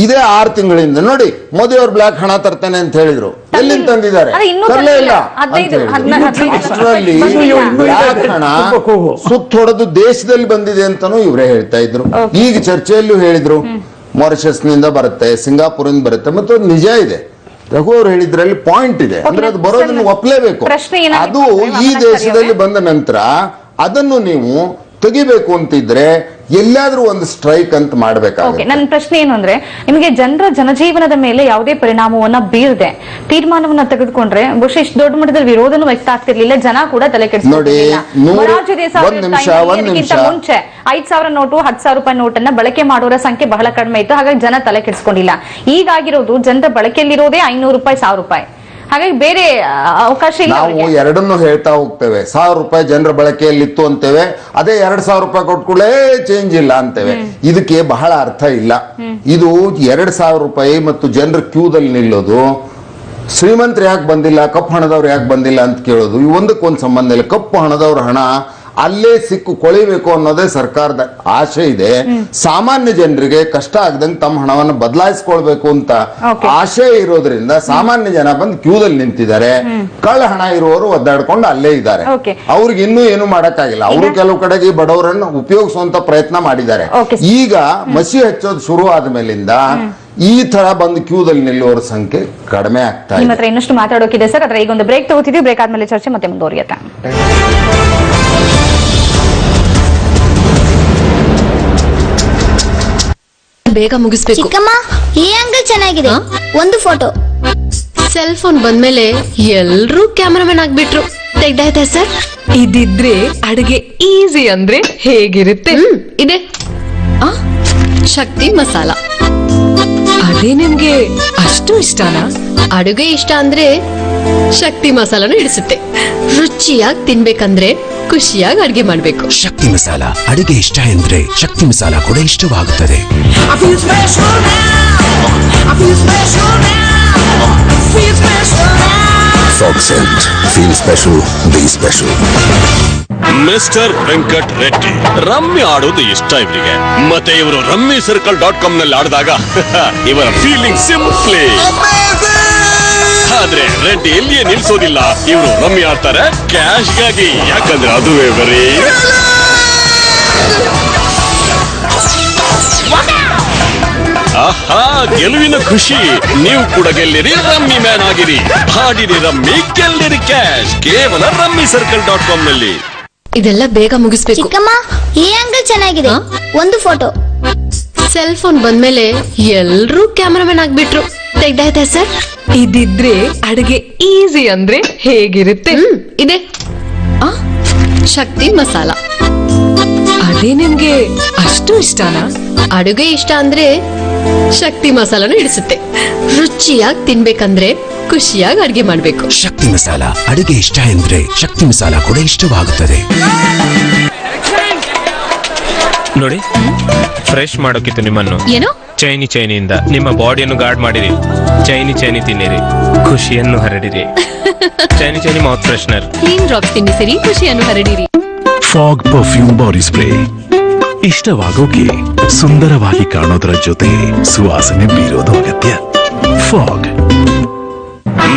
ಇದೇ ಆರ್ ತಿಂಗಳಿಂದ ನೋಡಿ ಮೋದಿ ಅವ್ರು ಬ್ಲಾಕ್ ಹಣ ತರ್ತೇನೆ ಅಂತ ಹೇಳಿದ್ರು. ಎಲ್ಲಿಂದ ತಂದಿದ್ದಾರೆ? ತರಲೇ ಇಲ್ಲ ಬಂದಿಲ್ಲ. ಹಣ ಸುತ್ತ ಹೊಡೆದು ದೇಶದಲ್ಲಿ ಬಂದಿದೆ ಅಂತಾನೂ ಇವರೇ ಹೇಳ್ತಾ ಇದ್ರು. ಈಗ ಚರ್ಚೆಯಲ್ಲೂ ಹೇಳಿದ್ರು. ಮಾರಿಷಸ್ನಿಂದ ಬರುತ್ತೆ ಸಿಂಗಾಪುರಿಂದ ಬರುತ್ತೆ ಮತ್ತೆ ನಿಜ ಇದೆ. ರಘು ಅವ್ರು ಹೇಳಿದ್ರಲ್ಲಿ ಪಾಯಿಂಟ್ ಇದೆ. ಅಂದ್ರೆ ಅದು ಬರೋದನ್ನು ಒಪ್ಲೇಬೇಕು. ಅದು ಈ ದೇಶದಲ್ಲಿ ಬಂದ ನಂತರ ಅದನ್ನು ನೀವು ತೆಗಿಬೇಕು ಅಂತಿದ್ರೆ ಎಲ್ಲಾದ್ರೂ ಒಂದು ಸ್ಟ್ರೈಕ್ ಅಂತ ಮಾಡ್ಬೇಕಾಗುತ್ತೆ. ನನ್ನ ಪ್ರಶ್ನೆ ಏನು ಅಂದ್ರೆ ನಿಮಗೆ ಜನರ ಜನಜೀವನದ ಮೇಲೆ ಯಾವುದೇ ಪರಿಣಾಮವನ್ನ ಬೀರದೆ ತೀರ್ಮಾನವನ್ನ ತೆಗೆದುಕೊಂಡ್ರೆ ಬಹುಶಃ ಇಷ್ಟು ದೊಡ್ಡ ಮಟ್ಟದಲ್ಲಿ ವಿರೋಧನೂ ವ್ಯಕ್ತ ಆಗ್ತಿರ್ಲಿಲ್ಲ ಜನ ಕೂಡ ತಲೆ ಇದಕ್ಕಿಂತ ಮುಂಚೆ ಐದ್ ಸಾವಿರ ನೋಟು ಹತ್ತು ಸಾವಿರ ರೂಪಾಯಿ ನೋಟನ್ನ ಬಳಕೆ ಮಾಡೋರ ಸಂಖ್ಯೆ ಬಹಳ ಕಡಿಮೆ ಇತ್ತು ಹಾಗಾಗಿ ಜನ ತಲೆ ಕೆಡಿಸ್ಕೊಂಡಿಲ್ಲ. ಈಗಾಗಿರೋದು ಜನರ ಬಳಕೆಯಲ್ಲಿರೋದೇ ಐನೂರು ರೂಪಾಯಿ ಸಾವಿರ ರೂಪಾಯಿ. ಹಾಗಾಗಿ ಬೇರೆ ಅವಕಾಶ ಇಲ್ಲ ನಾವು ಅವ್ರಿಗೆ. ಎರಡನ್ನು ಹೇಳ್ತಾ ಹೋಗ್ತೇವೆ. ಸಾವಿರ ರೂಪಾಯಿ ಜನರ ಬಳಕೆಯಲ್ಲಿ ಇತ್ತು ಅಂತೇವೆ. ಅದೇ ಎರಡ್ ಸಾವಿರ ರೂಪಾಯಿ ಕೊಟ್ಕೊಳ್ಳೇ ಚೇಂಜ್ ಇಲ್ಲ ಅಂತೇವೆ. ಇದಕ್ಕೆ ಬಹಳ ಅರ್ಥ ಇಲ್ಲ. ಇದು ಎರಡ್ ಸಾವಿರ ರೂಪಾಯಿ ಮತ್ತು ಜನರ ಕ್ಯೂದಲ್ಲಿ ನಿಲ್ಲೋದು. ಶ್ರೀಮಂತರು ಯಾಕೆ ಬಂದಿಲ್ಲ? ಕಪ್ಪು ಹಣದವ್ರು ಯಾಕೆ ಬಂದಿಲ್ಲ ಅಂತ ಕೇಳೋದು. ಈ ಒಂದಕ್ಕೊಂದು ಸಂಬಂಧ ಇಲ್ಲ. ಕಪ್ಪು ಹಣದವ್ರ ಹಣ ಅಲ್ಲೇ ಸಿಕ್ಕು ಕೊಳಿಬೇಕು ಅನ್ನೋದೇ ಸರ್ಕಾರದ ಆಶೆ ಇದೆ. ಸಾಮಾನ್ಯ ಜನರಿಗೆ ಕಷ್ಟ ಆಗದಂಗೆ ತಮ್ಮ ಹಣವನ್ನು ಬದಲಾಯಿಸ್ಕೊಳ್ಬೇಕು ಅಂತ ಆಶೆ ಇರೋದ್ರಿಂದ ಸಾಮಾನ್ಯ ಜನ ಬಂದು ಕ್ಯೂದಲ್ಲಿ ನಿಂತಿದ್ದಾರೆ. ಕಳ್ಳ ಹಣ ಇರುವವರು ಒದ್ದಾಡ್ಕೊಂಡು ಅಲ್ಲೇ ಇದ್ದಾರೆ. ಅವ್ರಿಗೆ ಇನ್ನೂ ಏನು ಮಾಡಕ್ಕಾಗಿಲ್ಲ. ಅವರು ಕೆಲವು ಕಡೆಗೆ ಬಡವರನ್ನು ಉಪಯೋಗಿಸುವಂತ ಪ್ರಯತ್ನ ಮಾಡಿದ್ದಾರೆ. ಈಗ ಮಸಿ ಹಚ್ಚೋದು ಶುರು ಆದ್ಮೇಲಿಂದ ಈ ತರ ಬಂದು ಕ್ಯೂದಲ್ಲಿ ನಿಲ್ಲುವವರ ಸಂಖ್ಯೆ ಕಡಿಮೆ ಆಗ್ತಾ ಇದೆ. ಇನ್ನಷ್ಟು ಮಾತಾಡೋಕಿದೆ ಸರ್. ಅದ್ರ ಈಗ ಒಂದು ಬ್ರೇಕ್ ತಗೋತಿದ್ವಿ. ಬ್ರೇಕ್ ಆದ್ಮೇಲೆ ಚರ್ಚೆ ಮತ್ತೆ ಮುಂದುವರಿಯುತ್ತೆ? ಬೇಗ ಮುಗಿಸ್ಬೇಕು. ಚಿಕ್ಕಮ್ಮ ಈ ಆಂಗಲ್ ಚೆನ್ನಾಗಿದೆ. ಒಂದು ಫೋಟೋ ಸೆಲ್ ಫೋನ್ ಬಂದ್ಮೇಲೆ ಎಲ್ರೂ ಕ್ಯಾಮರಾಮನ್ ಆಗ್ಬಿಟ್ರು. ತೆಗ್ದಾಯ್ತಾ ಸರ್ ಇದಿದ್ರೆ ಅಡುಗೆ ಈಸಿ ಅಂದ್ರೆ ಹೇಗಿರುತ್ತೆ? ಇದೆ. ಆ ಶಕ್ತಿ ಮಸಾಲ. ಅದೇ ನಿಮ್ಗೆ ಅಷ್ಟು ಇಷ್ಟನಾ? ಅಡುಗೆ ಇಷ್ಟ ಅಂದ್ರೆ ಶಕ್ತಿ ಮಸಾಲನ ಇಡಿಸುತ್ತೆ. ರುಚಿಯಾಗಿ ತಿನ್ಬೇಕಂದ್ರೆ ಖುಷಿಯಾಗಿ ಅಡುಗೆ ಮಾಡ್ಬೇಕು. ಶಕ್ತಿ ಮಸಾಲ ಅಡುಗೆ ಇಷ್ಟ ಎಂದ್ರೆ ಶಕ್ತಿ ಮಸಾಲ ಕೂಡ ಇಷ್ಟವಾಗುತ್ತದೆ. Feel special, be special. Mister Venkat Reddy rummy ಆಡೋದು ಇಷ್ಟ ಇವರಿಗೆ. ಮತ್ತೆ ಇವರು ರಮ್ಮಿ ಸರ್ಕಲ್ ಡಾಟ್ ಕಾಮ್ನಲ್ಲಿ ಆಡಿದಾಗ [laughs] ಇವರ ಫೀಲಿಂಗ್ ಸಿಂಪ್ಲಿ ಆದ್ರೆ ರೆಡ್ಡಿ ಎಲ್ಲಿಯೇ ನಿಲ್ಸೋದಿಲ್ಲ. ಇವರು ರಮ್ಮಿ ಆಡ್ತಾರೆ ಕ್ಯಾಶ್ಗಾಗಿ. ಯಾಕಂದ್ರೆ ಅದುವೇ ಬರೀ ಆಹಾ, ಗೆಲುವಿನ ಖುಷಿ. ನೀವು ಕೂಡ ಗೆಲ್ಲಿರಿ ರಮ್ಮಿ ಮ್ಯಾನ್ ಆಗಿರಿ. ಹಾಡಿರಿ ರಮ್ಮಿ ಗೆಲ್ಲಿರಿ ಕ್ಯಾಶ್ ಕೇವಲ ರಮ್ಮಿ ಸರ್ಕಲ್ ಡಾಟ್ ಕಾಮ್ನಲ್ಲಿ. ಇದೆಲ್ಲ ಬೇಗ ಮುಗಿಸ್ಬೇಕು. ಚಿಕ್ಕಮ್ಮ ಈ ಆಂಗಲ್ ಚೆನ್ನಾಗಿದೆ. ಒಂದು ಫೋಟೋ ಸೆಲ್ ಫೋನ್ ಬಂದ್ಮೇಲೆ ಎಲ್ರೂ ಕ್ಯಾಮರಾಮನ್ ಆಗ್ಬಿಟ್ರು. ತೆಗ್ದಾಯ್ತಾ ಸರ್ ಇದಿದ್ರೆ ಅಡುಗೆ ಈಸಿ ಅಂದ್ರೆ ಹೇಗಿರುತ್ತೆ? ಇದೆ. ಆ, ಶಕ್ತಿ ಮಸಾಲ. ಅದೇ ನಿಮ್ಗೆ ಅಷ್ಟು ಇಷ್ಟನಾ? ಅಡುಗೆ ಇಷ್ಟ ಅಂದ್ರೆ ಶಕ್ತಿ ಮಸಾಲನು ಇಡಿಸುತ್ತೆ. ರುಚಿಯಾಗಿ ತಿನ್ಬೇಕಂದ್ರೆ ಖುಷಿಯಾಗಿ ಅಡುಗೆ ಮಾಡಬೇಕು. ಶಕ್ತಿ ಮಸಾಲ ಅಡುಗೆ ಇಷ್ಟ ಎಂದ್ರೆ ಶಕ್ತಿ ಮಸಾಲ ಕೂಡ ಇಷ್ಟವಾಗುತ್ತದೆ. ನೋಡಿ ಫ್ರೆಶ್ ಮಾಡೋಕಿತ್ತು ನಿಮ್ಮನ್ನು. ಏನೋ? ಚೈನಿ ಚೈನಿಯಿಂದ. ನಿಮ್ಮ ಬಾಡಿಯನ್ನು ಗಾರ್ಡ್ ಮಾಡಿರಿ. ಚೈನಿ ಚೈನಿ ತಿನ್ನಿರಿ. ಖುಷಿಯನ್ನು ಹರಡಿರಿ. [laughs] ಚೈನಿ ಚೈನಿ ಮೌತ್ ಫ್ರೆಶ್ನರ್ ಕ್ಲೀನ್ ಡ್ರಾಪ್ಸ್ ತಿನ್ನಿಸಿರಿ ಖುಷಿಯನ್ನು ಹರಡಿರಿ. ಫಾಗ್ ಪರ್ಫ್ಯೂಮ್ ಬಾಡಿ ಸ್ಪ್ರೇ ಇಷ್ಟವಾಗೋಕೆ ಸುಂದರವಾಗಿ ಕಾಣೋದ್ರ ಜೊತೆ ಸುವಾಸನೆ ಬೀರೋದು ಅಗತ್ಯ. Fog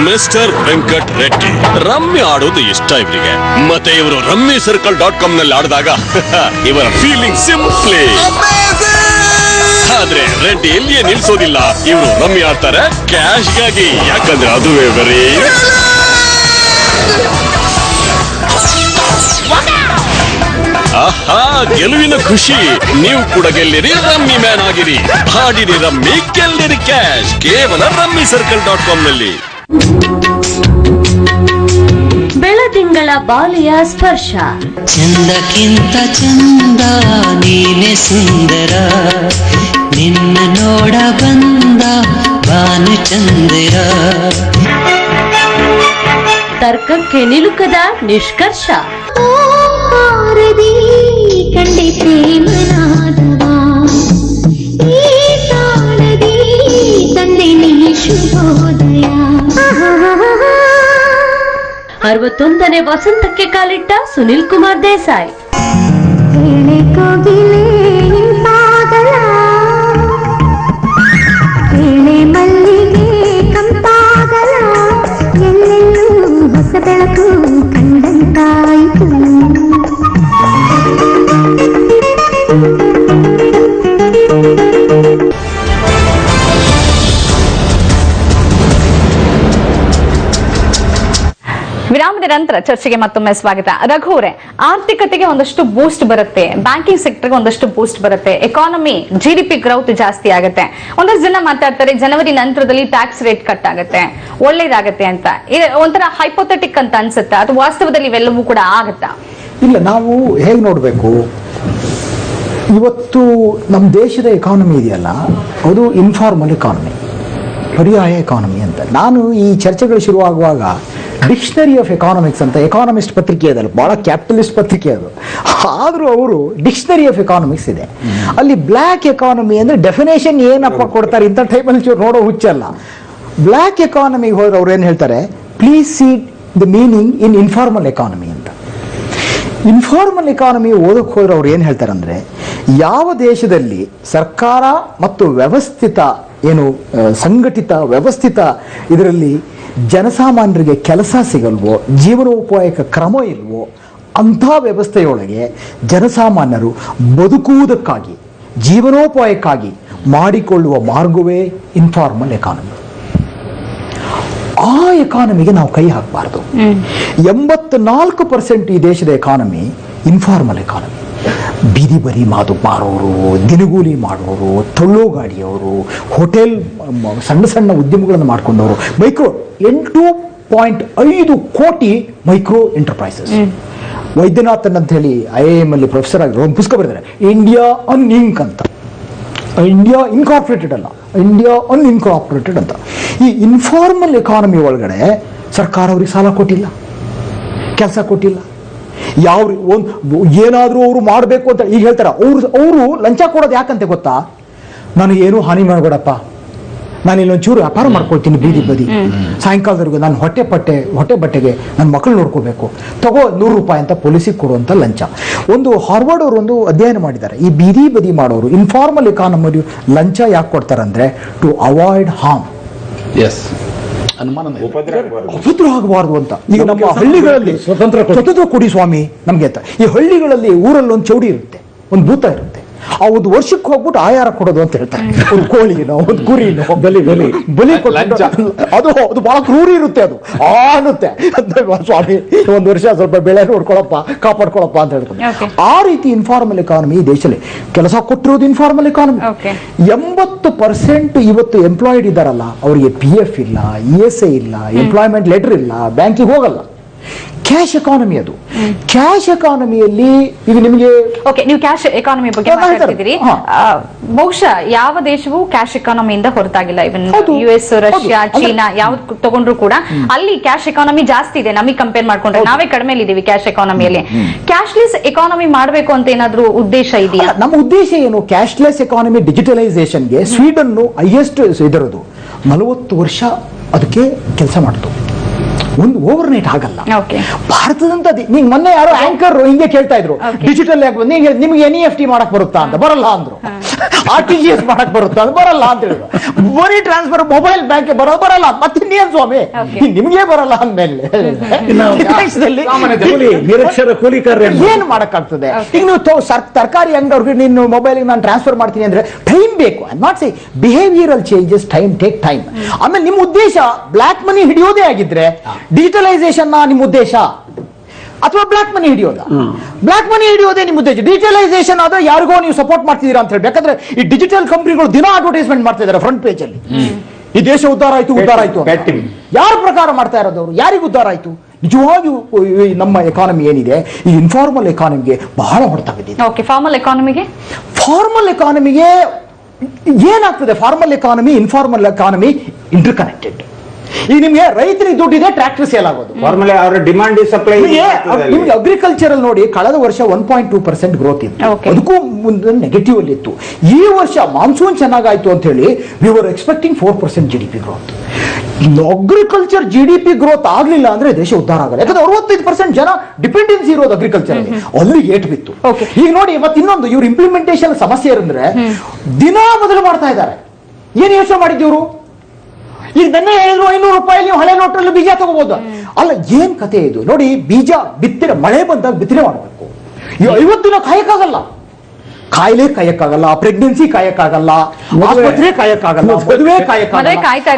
mister Venkat Reddy. Rummy ಆಡೋದು ಇಷ್ಟ ಇವರಿಗೆ. ಮತ್ತೆ ಇವರು ರಮ್ಮಿ ಸರ್ಕಲ್ ಡಾಟ್ ಕಾಮ್ನಲ್ಲಿ ಆಡಿದಾಗ [laughs] ಇವರ ಫೀಲಿಂಗ್ ಸಿಂಪ್ಲಿ ಆದ್ರೆ ರೆಡ್ಡಿ ಎಲ್ಲಿಯೇ ನಿಲ್ಸೋದಿಲ್ಲ, ಇವರು ರಮ್ಮಿ ಆಡ್ತಾರೆ ಕ್ಯಾಶ್ಗಾಗಿ. ಯಾಕಂದ್ರೆ ಅದುವೇ ಬರೀ ಆಹಾ, ಗೆಲುವಿನ ಖುಷಿ. ನೀವು ಕೂಡ ಗೆಲ್ಲಿರಿ ರಮ್ಮಿ ಮ್ಯಾನ್ ಆಗಿರಿ. ಹಾಡಿರಿ ರಮ್ಮಿ ಗೆಲ್ಲಿರಿ ಕ್ಯಾಶ್ ಕೇವಲ ರಮ್ಮಿ ಸರ್ಕಲ್ ಡಾಟ್ ಕಾಮ್ನಲ್ಲಿ. ಬೆಳದಿಂಗಳ ಬಾಲಿಯ ಸ್ಪರ್ಶ ಚಂದಕ್ಕಿಂತ ಚಂದ ನೀನೆ ಸುಂದರ ನಿನ್ನ ನೋಡ ಬಂದ ಬಾನು ಚಂದಿರ ತರ್ಕಕ್ಕೆ ನಿಲುಕದ ನಿಷ್ಕರ್ಷ ಕಂಡೆ ಪ್ರೇಮನಾದವ ಅರವತ್ತೊಂದನೇ ವಸಂತಕ್ಕೆ ಕಾಲಿಟ್ಟ ಸುನಿಲ್ ಕುಮಾರ್ ದೇಸಾಯಿ ನಂತರ ಚರ್ಚೆಗೆ ಮತ್ತೊಮ್ಮೆ ಸ್ವಾಗತ. ರಘುವ್ರೆ ಆರ್ಥಿಕತೆಗೆ ಒಂದಷ್ಟು ಬೂಸ್ಟ್ ಬರುತ್ತೆ. ಬ್ಯಾಂಕಿಂಗ್ ಸೆಕ್ಟರ್ಗೆ ಒಂದಷ್ಟು ಬೂಸ್ಟ್ ಬರುತ್ತೆ. ಎಕಾನಮಿ ಜಿಡಿಪಿ ಗ್ರೌತ್ ಜಾಸ್ತಿ ಆಗುತ್ತೆ. ಒಂದಷ್ಟು ಜನ ಮಾತಾಡ್ತಾರೆ, ಜನವರಿ ನಂತರದಲ್ಲಿ ಟ್ಯಾಕ್ಸ್ ರೇಟ್ ಕಟ್ ಆಗುತ್ತೆ. ಒಳ್ಳೇದಾಗತ್ತೆ ಅಂತ. ಒಂಥರ ಹೈಪೋಥೆಟಿಕ್ ಅಂತ ಅನ್ಸುತ್ತಾ? ಅದು ವಾಸ್ತವದಲ್ಲಿ ಇವೆಲ್ಲವೂ ಕೂಡ ಆಗುತ್ತಾ? ಇಲ್ಲ, ನಾವು ಹೇಗೆ ನೋಡಬೇಕು? ಇವತ್ತು ನಮ್ಮ ದೇಶದ ಎಕಾನಮಿ ಇದೆಯಲ್ಲ, ಅದು ಇನ್ಫಾರ್ಮಲ್ ಎಕಾನಮಿ ಪರ್ಯಾಯ ಎಕಾನಮಿ ಅಂತ. ನಾನು ಈ ಚರ್ಚೆಗಳು ಶುರುವಾಗುವಾಗ ಡಿಕ್ಷನರಿ ಆಫ್ ಎಕಾನಮಿಕ್ಸ್ ಅಂತ ಎಕಾನಮಿಸ್ಟ್ ಪತ್ರಿಕೆ ಅದಲ್ಲ ಭಾಳ ಕ್ಯಾಪಿಟಲಿಸ್ಟ್ ಪತ್ರಿಕೆ ಅದು. ಆದರೂ ಅವರು ಡಿಕ್ಷನರಿ ಆಫ್ ಎಕಾನಮಿಕ್ಸ್ ಇದೆ. ಅಲ್ಲಿ ಬ್ಲ್ಯಾಕ್ ಎಕಾನಮಿ ಅಂದರೆ ಡೆಫಿನೇಷನ್ ಏನಪ್ಪ ಕೊಡ್ತಾರೆ ಇಂಥ ಟೈಮಲ್ಲಿ ಚೂರು ನೋಡೋ ಹುಚ್ಚಲ್ಲ ಬ್ಲ್ಯಾಕ್ ಎಕಾನಮಿಗೆ ಹೋದ್ರೆ ಅವ್ರು ಏನು ಹೇಳ್ತಾರೆ? Please see the meaning in informal economy ಅಂತ. ಇನ್ಫಾರ್ಮಲ್ ಎಕಾನಮಿ ಓದಕ್ಕೆ ಹೋದ್ರೆ ಅವ್ರು ಏನು ಹೇಳ್ತಾರೆ ಅಂದರೆ ಯಾವ ದೇಶದಲ್ಲಿ ಸರ್ಕಾರ ಮತ್ತು ವ್ಯವಸ್ಥಿತ ಏನು ಸಂಘಟಿತ ವ್ಯವಸ್ಥಿತ ಇದರಲ್ಲಿ ಜನಸಾಮಾನ್ಯರಿಗೆ ಕೆಲಸ ಸಿಗಲ್ವೋ ಜೀವನೋಪಾಯಕ ಕ್ರಮ ಇಲ್ವೋ ಅಂಥ ವ್ಯವಸ್ಥೆಯೊಳಗೆ ಜನಸಾಮಾನ್ಯರು ಬದುಕುವುದಕ್ಕಾಗಿ ಜೀವನೋಪಾಯಕ್ಕಾಗಿ ಮಾಡಿಕೊಳ್ಳುವ ಮಾರ್ಗವೇ ಇನ್ಫಾರ್ಮಲ್ ಎಕಾನಮಿ ಆ ಎಕಾನಮಿಗೆ ನಾವು ಕೈ ಹಾಕಬಾರ್ದು. ಎಂಬತ್ನಾಲ್ಕು ಪರ್ಸೆಂಟ್ ಈ ದೇಶದ ಎಕಾನಮಿ ಇನ್ಫಾರ್ಮಲ್ ಎಕಾನಮಿ ಬೀದಿ ಬರಿ ಮಾತು ಮಾರೋರು ದಿನಗೂಲಿ ಮಾಡೋರು ತೊಳ್ಳೋ ಗಾಡಿಯವರು ಹೋಟೆಲ್ ಸಣ್ಣ ಸಣ್ಣ ಉದ್ಯಮಗಳನ್ನು ಮಾಡ್ಕೊಂಡವರು. ಮೈಕ್ರೋ ಎಂಟು ಪಾಯಿಂಟ್ ಐದು ಕೋಟಿ ಮೈಕ್ರೋ ಎಂಟರ್ಪ್ರೈಸಸ್. ವೈದ್ಯನಾಥನ್ ಅಂತ ಹೇಳಿ ಐ ಎ ಎಂ ಅಲ್ಲಿ ಪ್ರೊಫೆಸರ್ ಆಗಿರೋ ಒಂದು ಪುಸ್ತಕ ಬರೆದಾರೆ ಇಂಡಿಯಾ ಅನ್ ಇಂಕ್ ಅಂತ. ಇಂಡಿಯಾ ಇನ್ಕಾರ್ಪೊರೇಟೆಡ್ ಅಲ್ಲ. ಇಂಡಿಯಾ ಅನ್ ಇನ್ಕಾರ್ಪೊರೇಟೆಡ್ ಅಂತ. ಈ ಇನ್ಫಾರ್ಮಲ್ ಎಕಾನಮಿ ಒಳಗಡೆ ಸರ್ಕಾರ ಅವ್ರಿಗೆ ಸಾಲ ಕೊಟ್ಟಿಲ್ಲ. ಕೆಲಸ ಕೊಟ್ಟಿಲ್ಲ. ಯಾವ ಒಂದು ಏನಾದರೂ ಅವರು ಮಾಡಬೇಕು ಅಂತ ಈಗ ಹೇಳ್ತಾರೆ. ಅವರು ಅವರು ಲಂಚ ಕೊಡೋದು ಯಾಕಂತೆ ಗೊತ್ತಾ? ನಾನು ಏನೂ ಹಾನಿ ಮಾಡಬೇಡಪ್ಪ. ನಾನು ಇಲ್ಲೊಂಚೂರು ವ್ಯಾಪಾರ ಮಾಡ್ಕೊಳ್ತೀನಿ ಬೀದಿ ಬದಿ. ಸಾಯಂಕಾಲದವರೆಗೂ ನಾನು ಹೊಟ್ಟೆ ಪಟ್ಟೆ ಹೊಟ್ಟೆ ಬಟ್ಟೆಗೆ ನನ್ನ ಮಕ್ಕಳು ನೋಡ್ಕೋಬೇಕು. ತಗೋ ನೂರು ರೂಪಾಯಿ ಅಂತ ಪೊಲೀಸಿಗೆ ಕೊಡುವಂಥ ಲಂಚ. ಒಂದು ಹಾರ್ವರ್ಡ್ ಅವರು ಒಂದು ಅಧ್ಯಯನ ಮಾಡಿದ್ದಾರೆ. ಈ ಬೀದಿ ಬದಿ ಮಾಡೋರು ಇನ್ಫಾರ್ಮಲ್ ಎಕಾನಮಿ ಲಂಚ ಯಾಕೆ ಕೊಡ್ತಾರೆ ಅಂದರೆ ಟು ಅವಾಯ್ಡ್ ಹಾರ್ಮ್ ಎಸ್ ಅನುಮಾನ ಉಪದ್ರ ಆಗಬಾರದು. ಅಂತ. ಈಗ ನಮ್ಮ ಹಳ್ಳಿಗಳಲ್ಲಿ ಸ್ವತಂತ್ರ ಸ್ವತಂತ್ರ ಕೊಡಿ ಸ್ವಾಮಿ ನಮ್ಗೆ ಅಂತ ಈ ಹಳ್ಳಿಗಳಲ್ಲಿ ಊರಲ್ಲಿ ಒಂದು ಚೌಡಿ ಇರುತ್ತೆ ಒಂದು ಭೂತ ಇರುತ್ತೆ. ಒಂದು ವರ್ಷಕ್ಕೆ ಹೋಗ್ಬಿಟ್ಟು ಆಯಾರ ಕೊಡೋದು ಅಂತ ಹೇಳ್ತಾರೆ. ಒಂದು ಕೋಳಿನೋ ಒಂದು ಕುರಿನೋ ಬಲಿ ಬಲಿ ಬಲಿ ಅದು ಅದು ಬಹಳ ಕ್ರೂರಿ ಇರುತ್ತೆ ಅದು. ಆ ಅನ್ನುತ್ತೆ. ಸ್ವಾಮಿ ಒಂದು ವರ್ಷ ಸ್ವಲ್ಪ ಬೆಳೆ ನೋಡ್ಕೊಳಪ್ಪ ಕಾಪಾಡ್ಕೊಳಪ್ಪ ಅಂತ ಹೇಳ್ತಾರೆ. ಆ ರೀತಿ ಇನ್ಫಾರ್ಮಲ್ ಎಕಾನಮಿ ಈ ದೇಶದಲ್ಲಿ ಕೆಲಸ ಕೊಟ್ಟಿರೋದು ಇನ್ಫಾರ್ಮಲ್ ಎಕಾನಮಿ. ಎಂಬತ್ತು ಪರ್ಸೆಂಟ್ ಇವತ್ತು ಎಂಪ್ಲಾಯ್ಡ್ ಇದ್ದಾರಲ್ಲ ಅವರಿಗೆ ಪಿ ಎಫ್ ಇಲ್ಲ ಇ ಎಸ್ ಐ ಇಲ್ಲ ಎಂಪ್ಲಾಯ್ಮೆಂಟ್ ಲೆಟರ್ ಇಲ್ಲ ಬ್ಯಾಂಕಿಗೆ ಹೋಗಲ್ಲ. ಕ್ಯಾಶ್ ಎಕಾನಮಿ ಅದು. ಕ್ಯಾಶ್ ಎಕಾನಮಿಯಲ್ಲಿ ಈಗ ನಿಮಗೆ ಓಕೆ ನೀವು ಕ್ಯಾಶ್ ಎಕಾನಮಿ ಬಗ್ಗೆ ಮಾತಾಡ್ತಿದ್ದೀರಿ. ಬಹುಶಃ ಯಾವ ದೇಶವು ಕ್ಯಾಶ್ ಎಕಾನಮಿಯಿಂದ ಹೊರತಾಗಿಲ್ಲ. Even US U S Russia China ಯಾವ್ದು ತಗೊಂಡ್ರು ಕೂಡ ಅಲ್ಲಿ ಕ್ಯಾಶ್ ಎಕಾನಮಿ ಜಾಸ್ತಿ ಇದೆ. ನಮಗೆ ಕಂಪೇರ್ ಮಾಡ್ಕೊಂಡ್ರೆ ನಾವೇ ಕಡಿಮೆ ಇದೀವಿ ಕ್ಯಾಶ್ ಎಕಾನಮಿಯಲ್ಲಿ ಕ್ಯಾಶ್ಲೆಸ್ ಎಕಾನಮಿ ಮಾಡಬೇಕು ಅಂತ ಏನಾದ್ರೂ ಉದ್ದೇಶ ಇದೆಯಾ? ನಮ್ಮ ಉದ್ದೇಶ ಏನು? ಕ್ಯಾಶ್ಲೆಸ್ ಎಕಾನಮಿ ಡಿಜಿಟಲೈಸೇಷನ್ಗೆ ಸ್ವೀಡನ್ ಹೈಯೆಸ್ಟ್ ಇದರದು. ನಲವತ್ತು ವರ್ಷ ಅದಕ್ಕೆ ಕೆಲಸ ಮಾಡ್ತು. ಒಂದು ಓವರ್ ನೈಟ್ ಆಗಲ್ಲ ಭಾರತದಂತ ನೀವು ಮೊನ್ನೆ ಯಾರೋ ಆಂಕರ್ ಹಿಂಗೆ ಕೇಳ್ತಾ ಇದ್ರು. ಡಿಜಿಟಲ್ ನಿಮಗೆ ನಿಮ್ಗೆ ಎನ್ ಎಫ್ ಟಿ ಮಾಡಕ್ ಬರುತ್ತಾ ಅಂತ. ಬರಲ್ಲ ಅಂದ್ರು. ಆರ್ ಟಿ ಜಿ ಎಸ್ ಮಾಡಕ್ ಬರುತ್ತೆ? ಅದು ಬರಲ್ಲ ಅಂತ ಹೇಳಿದ್ರು. ಮನಿ ಟ್ರಾನ್ಸ್ಫರ್ ಮೊಬೈಲ್ ಬ್ಯಾಂಕ್ ಬರೋ ಬರಲ್ಲ. ಮತ್ತೆ ಇನ್ನೇನ್ ಸ್ವಾಮಿ. ನಿಮ್ಗೆ ಬರಲ್ಲ ಅಂದ್ಮೇಲೆ. ದೇಶದಲ್ಲಿ ನಿರಕ್ಷರ ಏನ್ ಮಾಡಕ್ಕಾಗ್ತದೆ. ಈಗ ನೀವು ಸರ್- ತರಕಾರಿ ಅಂಗಡಿಗೆ ನಿನ್ನ ಮೊಬೈಲ್ ನಾನು ಟ್ರಾನ್ಸ್ಫರ್ ಮಾಡ್ತೀನಿ ಅಂದ್ರೆ ಟೈಮ್ ಬೇಕು. Not say behavioural changes time take time ಆಮೇಲೆ ನಿಮ್ಮ ಉದ್ದೇಶ ಬ್ಲಾಕ್ ಮನಿ ಹಿಡಿಯೋದೇ ಆಗಿದ್ರೆ ಡಿಜಿಟಲೈಸೇಷನ್ ನಿಮ್ಮ ಉದ್ದೇಶ. ಅಥವಾ ಬ್ಲಾಕ್ ಮನಿ ಹಿಡಿಯೋದ? ಬ್ಲಾಕ್ ಮನಿ ಹಿಡಿಯೋದೇ ನಿಮ್ಮ ಉದ್ದೇಶ ಡಿಜಿಟಲೈಸೇಷನ್ ಆದ್ರೆ ಯಾರಿಗೋ ನೀವು ಸಪೋರ್ಟ್ ಮಾಡ್ತಿದ್ದೀರಾ ಅಂತ ಹೇಳಿ ಯಾಕಂದ್ರೆ ಈ ಡಿಜಿಟಲ್ ಕಂಪ್ನಿಗಳು ದಿನ ಅಡ್ವರ್ಟೈಸ್ಮೆಂಟ್ ಮಾಡ್ತಾ ಇದ್ದಾರೆ ಫ್ರಂಟ್ ಪೇಜ್ ಅಲ್ಲಿ. ಈ ದೇಶ ಉದ್ಧಾರ ಆಯ್ತು ಉದ್ಧಾರ ಆಯ್ತು. ಯಾರ ಪ್ರಕಾರ ಮಾಡ್ತಾ ಇರೋದು ಅವರು? ಯಾರಿಗೂ ಉದ್ಧಾರ ಆಯ್ತು? ನಿಜವಾಗಿಯೂ ನಮ್ಮ ಎಕಾನಮಿ ಏನಿದೆ ಈ ಇನ್ಫಾರ್ಮಲ್ ಎಕಾನಮಿಗೆ ಬಹಳ ಹೊಡೆತ ಬಿದ್ದಿದೆ ಫಾರ್ಮಲ್ ಎಕಾನಮಿಗೆ ಫಾರ್ಮಲ್ ಎಕಾನಮಿಗೆ ಏನಾಗ್ತದೆ? Formal economy informal economy interconnected ಈಗ ನಿಮ್ಗೆ ರೈತರಿಗೆ ದುಡ್ಡಿದೆ ಟ್ರಾಕ್ಟರ್ ಸೇಲ್ ಆಗೋದು. ಫಾರ್ಮುಲ ಅವರ ಡಿಮಾಂಡ್ ಸಪ್ಲೈ ನಿಮ್ಗೆ ಅಗ್ರಿಕಲ್ಚರ್ ಅಲ್ಲಿ. ನೋಡಿ ಕಳೆದ ವರ್ಷ one point two percent growth ಇತ್ತು. ಅದಕ್ಕೂ ಮುಂದೆ ನೆಗೆಟಿವ್ ಅಲ್ಲಿ ಇತ್ತು. ಈ ವರ್ಷ ಮಾನ್ಸೂನ್ ಚೆನ್ನಾಗಾಯ್ತು ಅಂತ ಹೇಳಿ we were expecting four percent G D P growth agriculture G D P growth ಆಗ್ಲಿಲ್ಲ ಅಂದ್ರೆ ದೇಶ ಉದ್ಧಾರ ಆಗಲ್ಲ. ಯಾಕಂದ್ರೆ ಅರವತ್ತೈದು ಪರ್ಸೆಂಟ್ ಜನ ಡಿಪೆಂಡೆನ್ಸಿ ಇರೋದು ಅಗ್ರಿಕಲ್ಚರ್ ಅಲ್ಲಿ. ಅಲ್ಲಿ ಏಟ್ ಬಿತ್ತು. ಈಗ ನೋಡಿ ಮತ್ತೆ ಇನ್ನೊಂದು ಇವ್ರ ಇಂಪ್ಲಿಮೆಂಟೇಷನ್ ಸಮಸ್ಯೆ ಏನಂದ್ರೆ ದಿನ ಬದಲು ಮಾಡ್ತಾ ಇದ್ದಾರೆ. ಏನ್ ಯೋಚನೆ ಮಾಡಿದ್ದೀವ್ರು ಈಗ ನನ್ನ ಹೇಳಿದ್ರು ಐನೂರು ರೂಪಾಯಿ ನೀವು ಹಳೆ ನೋಟ್ರಲ್ಲಿ ಬೀಜ ತಗೋಬಹುದು ಅಲ್ಲ ಏನ್ ಕತೆ ಇದು? ನೋಡಿ ಬೀಜ ಬಿತ್ತನೆ ಮಳೆ ಬಂದಾಗ ಬಿತ್ತನೆ ಮಾಡಬೇಕು. ಈ ಐವತ್ತು ದಿನ ಕಾಯಕ್ಕಾಗಲ್ಲ. ಕಾಯಿಲೆ ಕಾಯಕ್ಕಾಗಲ್ಲ ಪ್ರೆಗ್ನೆನ್ಸಿ ಕಾಯಕ್ಕಾಗಲ್ಲ ಆಸ್ಪತ್ರೆ ಕಾಯಕ್ಕಾಗಲ್ಲ ಮದುವೆ ಮದುವೆ ಕಾಯಕ್ಕಾಗಲ್ಲ.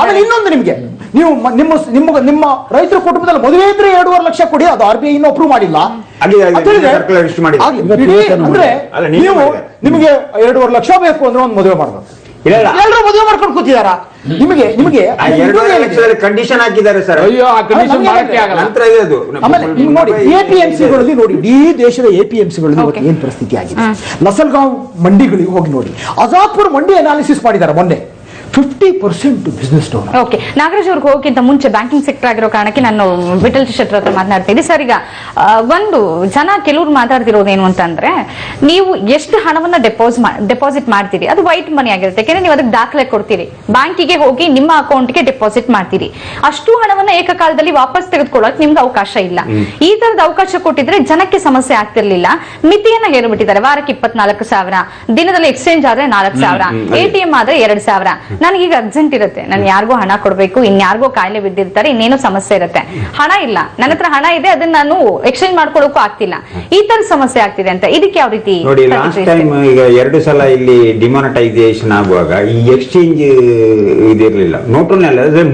ಆಮೇಲೆ ಇನ್ನೊಂದು ನಿಮ್ಗೆ. ನೀವು ನಿಮ್ಮ ನಿಮ್ಮ ನಿಮ್ಮ ರೈತರ ಕುಟುಂಬದಲ್ಲಿ ಮದುವೆ ಇದ್ರೆ ಎರಡೂವರೆ ಲಕ್ಷ ಕೊಡಿ ಅದು ಆರ್ ಬಿ ಐ ಇನ್ನೂ ಅಪ್ರೂವ್ ಮಾಡಿಲ್ಲ ಅಂದ್ರೆ ಅಲ್ಲ, ನೀವು. ನಿಮಗೆ ಎರಡೂವರೆ ಲಕ್ಷ ಬೇಕು ಅಂದ್ರೆ ಒಂದು ಮದುವೆ ಮಾಡ್ಬೇಕು. ಇಲ್ಲ. ಎಲ್ಲರೂ ಮದುವೆ ಮಾಡ್ಕೊಂಡು ಕೂತಿದಾರ? ನಿಮಗೆ ನಿಮಗೆ ಎರಡೂವರೆ ಲಕ್ಷದಲ್ಲಿ ಕಂಡೀಷನ್ ಹಾಕಿದ್ದಾರೆ ಸರ್ ಅಯ್ಯೋ, ಆ ಕಂಡೀಷನ್ ಮಾಡಕ್ಕೆ ಆಗಲ್ಲ. ನಂತರ ಇದೆ ಅದು ಆಮೇಲೆ ನೋಡಿ ಎಪಿಎಂಸಿಗಳಲ್ಲಿ ನೋಡಿ ಇಡೀ ದೇಶದ ಎಪಿಎಂಸಿಗಳಲ್ಲಿ Okay. ಏನ್ ಪರಿಸ್ಥಿತಿ ಆಗಿದೆ? ಲಸಲ್ಗಾಂವ್ ಮಂಡಿಗಳಿಗೆ ಹೋಗಿ ನೋಡಿ. ಅಜಾಪುರ್ ಮಂಡಿ ಅನಾಲಿಸಿಸ್ ಮಾಡಿದ್ದಾರೆ ಮೊನ್ನೆ. Fifty percent business down okay Nagaraj ಅವ್ರಿಗೆ ಹೋಗೋಕ್ಕಿಂತ ಮುಂಚೆ ಬ್ಯಾಂಕಿಂಗ್ ಸೆಕ್ಟರ್ ಆಗಿರೋ ಕಾರಣಕ್ಕೆ ನಾನು ವಿಠಲ್ ಶೆಟ್ಟರ್ ಹತ್ರ ಮಾತನಾಡ್ತೀನಿ ಸರ್ ಈಗ ಒಂದು ಜನ ಕೆಲವ್ರು ಮಾತಾಡ್ತಿರೋದೇನು ಅಂತಂದ್ರೆ ನೀವು ಎಷ್ಟು ಹಣವನ್ನ ಡೆಪಾಸಿಟ್ ಡೆಪಾಸಿಟ್ ಮಾಡ್ತೀರಿ? ಅದು ವೈಟ್ ಮನಿ ಆಗಿರುತ್ತೆ. ಯಾಕೆಂದ್ರೆ ನೀವು ಅದಕ್ಕೆ ದಾಖಲೆ ಕೊಡ್ತೀರಿ. ಬ್ಯಾಂಕಿಗೆ ಹೋಗಿ ನಿಮ್ಮ ಅಕೌಂಟ್ಗೆ ಡೆಪಾಸಿಟ್ ಮಾಡ್ತೀರಿ. ಅಷ್ಟು ಹಣವನ್ನ ಏಕಕಾಲದಲ್ಲಿ ವಾಪಸ್ ತೆಗೆದುಕೊಳ್ಳೋಕೆ ನಿಮ್ಗೆ ಅವಕಾಶ ಇಲ್ಲ. ಈ ತರದ ಅವಕಾಶ ಕೊಟ್ಟಿದ್ರೆ ಜನಕ್ಕೆ ಸಮಸ್ಯೆ ಆಗ್ತಿರ್ಲಿಲ್ಲ. ಮಿತಿಯನ್ನ ಹೇರ್ಬಿಟ್ಟಿದ್ದಾರೆ ವಾರಕ್ಕೆ ಇಪ್ಪತ್ನಾಲ್ಕು ಸಾವಿರ ದಿನದಲ್ಲಿ ಎಕ್ಸ್ಚೇಂಜ್ ಆದ್ರೆ ನಾಲ್ಕು ಸಾವಿರ ಎ ಟಿ ಎಂ ಆದ್ರೆ ಎರಡ್ ಸಾವಿರ. ನನಗೀಗ ಅರ್ಜೆಂಟ್ ಇರುತ್ತೆ. ನಾನು ಯಾರಿಗೋ ಹಣ ಕೊಡ್ಬೇಕು ಇನ್ಯಾರಿಗೋ ಕಾಯಿಲೆ ಬಿದ್ದಿರ್ತಾರೆ ಇನ್ನೇನೋ ಸಮಸ್ಯೆ ಇರುತ್ತೆ. ಹಣ ಇಲ್ಲ. ನನ್ನ ಹತ್ರ ಹಣ ಇದೆ ಅದನ್ನ ನಾನು ಎಕ್ಸ್ಚೇಂಜ್ ಮಾಡ್ಕೊಳಕ್ಕೂ ಆಗ್ತಿಲ್ಲ. ಈ ತರ ಸಮಸ್ಯೆ ಆಗ್ತಿದೆ ಅಂತ. ಇದಕ್ಕೆ ಯಾವ ರೀತಿ ನೋಡಿ ಲಾಸ್ಟ್ ಟೈಮ್ ಈಗ ಎರಡು ಸಲ ಇಲ್ಲಿ ಡಿಮಾನಿಟೈಸೇಷನ್ ಆಗುವಾಗ ಈ ಎಕ್ಸ್ಚೇಂಜ್ ಇದಿರಲಿಲ್ಲ. ನೋಟ್